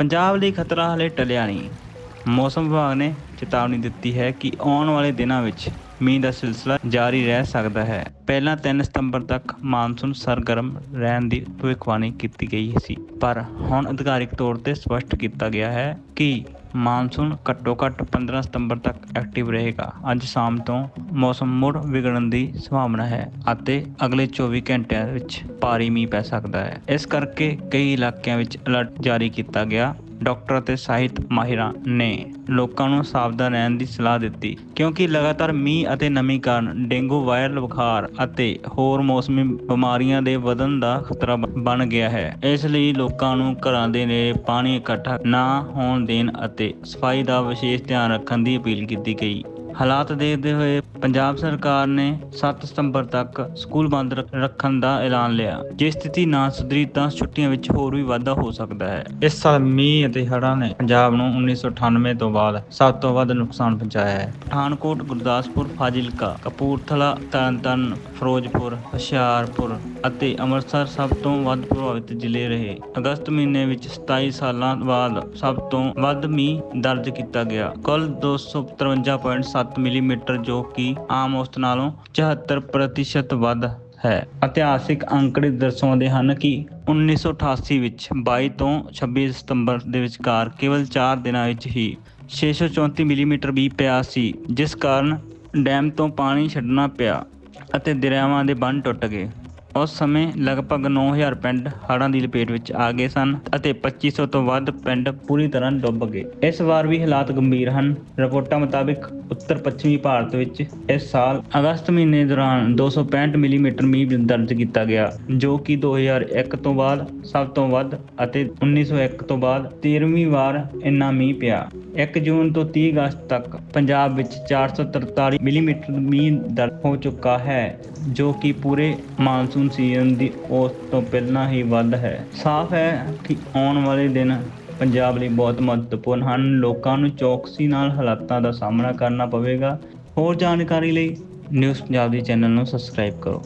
ਪੰਜਾਬ ਲਈ ਖਤਰਾ ਹਲੇ ਟਲਿਆ ਨਹੀਂ। ਮੌਸਮ ਵਿਭਾਗ ਨੇ ਚੇਤਾਵਨੀ ਦਿੱਤੀ ਹੈ ਕਿ ਆਉਣ ਵਾਲੇ ਦਿਨਾਂ ਵਿੱਚ ਮੀਂਹ ਦਾ ਸਿਲਸਿਲਾ ਜਾਰੀ ਰਹਿ ਸਕਦਾ ਹੈ। ਪਹਿਲਾਂ 3 ਸਤੰਬਰ ਤੱਕ ਮਾਨਸੂਨ ਸਰਗਰਮ ਰਹਿਣ ਦੀ ਭਵਿੱਖਬਾਣੀ ਕੀਤੀ ਗਈ ਸੀ, ਪਰ ਹੁਣ ਅਧਿਕਾਰਿਕ ਤੌਰ ਤੇ ਸਪਸ਼ਟ ਕੀਤਾ ਗਿਆ ਹੈ ਕਿ ਮਾਨਸੂਨ ਘੱਟੋ ਘੱਟ 15 ਸਤੰਬਰ ਤੱਕ ਐਕਟਿਵ ਰਹੇਗਾ। ਅੱਜ ਸ਼ਾਮ ਤੋਂ ਮੌਸਮ ਮੁੜ ਵਿਗੜਨ ਦੀ ਸੰਭਾਵਨਾ ਹੈ ਅਤੇ ਅਗਲੇ 24 ਘੰਟਿਆਂ ਵਿੱਚ ਭਾਰੀ ਮੀਂਹ ਪੈ ਸਕਦਾ ਹੈ। ਇਸ ਕਰਕੇ ਕਈ ਇਲਾਕਿਆਂ ਵਿੱਚ ਅਲਰਟ ਜਾਰੀ ਕੀਤਾ ਗਿਆ। ਡਾਕਟਰ ਅਤੇ ਸਾਹਿਤ ਮਾਹਿਰਾਂ ਨੇ ਲੋਕਾਂ ਨੂੰ ਸਾਵਧਾਨ ਰਹਿਣ ਦੀ ਸਲਾਹ ਦਿੱਤੀ, ਕਿਉਂਕਿ ਲਗਾਤਾਰ ਮੀਂਹ ਅਤੇ ਨਮੀ ਕਾਰਨ ਡੇਂਗੂ, ਵਾਇਰਲ ਬੁਖਾਰ ਅਤੇ ਹੋਰ ਮੌਸਮੀ ਬਿਮਾਰੀਆਂ ਦੇ ਵਧਣ ਦਾ ਖਤਰਾ ਬ- ਬਣ ਗਿਆ ਹੈ। ਇਸ ਲਈ ਲੋਕਾਂ ਨੂੰ ਘਰਾਂ ਦੇ ਨੇੜੇ ਪਾਣੀ ਇਕੱਠਾ ਨਾ ਹੋਣ ਦੇਣ ਅਤੇ ਸਫ਼ਾਈ ਦਾ ਵਿਸ਼ੇਸ਼ ਧਿਆਨ ਰੱਖਣ ਦੀ ਅਪੀਲ ਕੀਤੀ ਗਈ। ਹਾਲਾਤ ਦੇਖਦੇ ਹੋਏ ਪੰਜਾਬ ਸਰਕਾਰ ਨੇ 7 ਸਤੰਬਰ ਤੱਕ ਸਕੂਲ ਬੰਦ ਰੱਖਣ ਦਾ ਐਲਾਨ ਲਿਆ। ਜੇ ਸਥਿਤੀ ਨਾ ਸੁਧਰੀ ਤਾਂ ਛੁੱਟੀਆਂ ਵਿੱਚ ਹੋਰ ਵੀ ਵਾਧਾ ਹੋ ਸਕਦਾ ਹੈ। ਇਸ ਸਾਲ ਮੀਂਹ ਅਤੇ ਹੜ੍ਹਾਂ ਨੇ ਪੰਜਾਬ ਨੂੰ 1998 ਤੋਂ ਬਾਅਦ ਸਭ ਤੋਂ ਵੱਧ ਨੁਕਸਾਨ ਪਹੁੰਚਾਇਆ ਹੈ। ਪਠਾਨਕੋਟ, ਗੁਰਦਾਸਪੁਰ, ਫਾਜ਼ਿਲਕਾ, ਕਪੂਰਥਲਾ, ਤਰਨਤਾਰਨ, ਫਿਰੋਜ਼ਪੁਰ, ਹੁਸ਼ਿਆਰਪੁਰ ਅਤੇ ਅੰਮ੍ਰਿਤਸਰ ਸਭ ਤੋਂ ਵੱਧ ਪ੍ਰਭਾਵਿਤ ਜ਼ਿਲ੍ਹੇ ਰਹੇ। ਅਗਸਤ ਮਹੀਨੇ ਵਿੱਚ 27 ਸਾਲਾਂ ਬਾਅਦ ਸਭ ਤੋਂ ਵੱਧ ਮੀਂਹ ਦਰਜ ਕੀਤਾ ਗਿਆ। ਕੁੱਲ 253.7 ਮਿਲੀਮੀਟਰ, ਜੋ ਕਿ ਆਮ ਔਸਤ ਨਾਲੋਂ 74% ਵੱਧ ਹੈ। ਇਤਿਹਾਸਿਕ ਅੰਕੜੇ ਦਰਸਾਉਂਦੇ ਹਨ ਕਿ 1988 ਵਿੱਚ 22 ਤੋਂ 26 ਸਤੰਬਰ ਦੇ ਵਿਚਕਾਰ ਕੇਵਲ 4 ਦਿਨਾਂ ਵਿੱਚ ਹੀ 634 ਮਿਲੀਮੀਟਰ ਵੀ ਪਿਆ ਸੀ, ਜਿਸ ਕਾਰਨ ਡੈਮ ਤੋਂ ਪਾਣੀ ਛੱਡਣਾ ਪਿਆ ਅਤੇ ਦਰਿਆਵਾਂ ਦੇ ਬੰਨ ਟੁੱਟ ਗਏ। ਉਸ ਸਮੇਂ ਲਗਭਗ 9000 ਪਿੰਡ ਹੜ੍ਹਾਂ ਦੀ ਲਪੇਟ ਵਿੱਚ ਆ ਗਏ ਸਨ ਅਤੇ 2500 ਤੋਂ ਵੱਧ ਪਿੰਡ ਪੂਰੀ ਤਰ੍ਹਾਂ ਡੁੱਬ ਗਏ। ਇਸ ਵਾਰ ਵੀ ਹਾਲਾਤ ਗੰਭੀਰ ਹਨ। ਰਿਪੋਰਟਾਂ ਮੁਤਾਬਕ ਉੱਤਰ ਪੱਛਮੀ ਭਾਰਤ ਵਿੱਚ ਇਸ ਸਾਲ ਅਗਸਤ ਮਹੀਨੇ ਦੌਰਾਨ 265 ਮਿਲੀਮੀਟਰ ਮੀਂਹ ਦਰਜ ਕੀਤਾ ਗਿਆ, ਜੋ ਕਿ 2001 ਤੋਂ ਬਾਅਦ ਸਭ ਤੋਂ ਵੱਧ ਅਤੇ 1901 ਤੋਂ ਬਾਅਦ 13ਵੀਂ ਵਾਰ ਇੰਨਾ ਮੀਂਹ ਪਿਆ। 1 ਜੂਨ ਤੋਂ 30 ਅਗਸਤ ਤੱਕ ਪੰਜਾਬ ਵਿੱਚ 443 ਮਿਲੀਮੀਟਰ ਮੀਂਹ ਦਰਜ ਹੋ ਚੁੱਕਾ ਹੈ, ਜੋ ਕਿ ਪੂਰੇ ਮਾਨਸੂਨ ਸੀਜ਼ਨ ਦੀ ਔਸਤ ਤੋਂ ਪਹਿਲਾਂ ਹੀ ਵੱਧ ਹੈ। ਸਾਫ਼ ਹੈ ਕਿ ਆਉਣ ਵਾਲੇ ਦਿਨ ਪੰਜਾਬ ਲਈ ਬਹੁਤ ਮਹੱਤਵਪੂਰਨ ਹਨ। ਲੋਕਾਂ ਨੂੰ ਚੌਕਸੀ ਨਾਲ ਹਾਲਾਤਾਂ ਦਾ ਸਾਹਮਣਾ ਕਰਨਾ ਪਵੇਗਾ। ਹੋਰ ਜਾਣਕਾਰੀ ਲਈ ਨਿਊਜ਼ ਪੰਜਾਬ ਦੇ ਚੈਨਲ ਨੂੰ ਸਬਸਕ੍ਰਾਈਬ ਕਰੋ।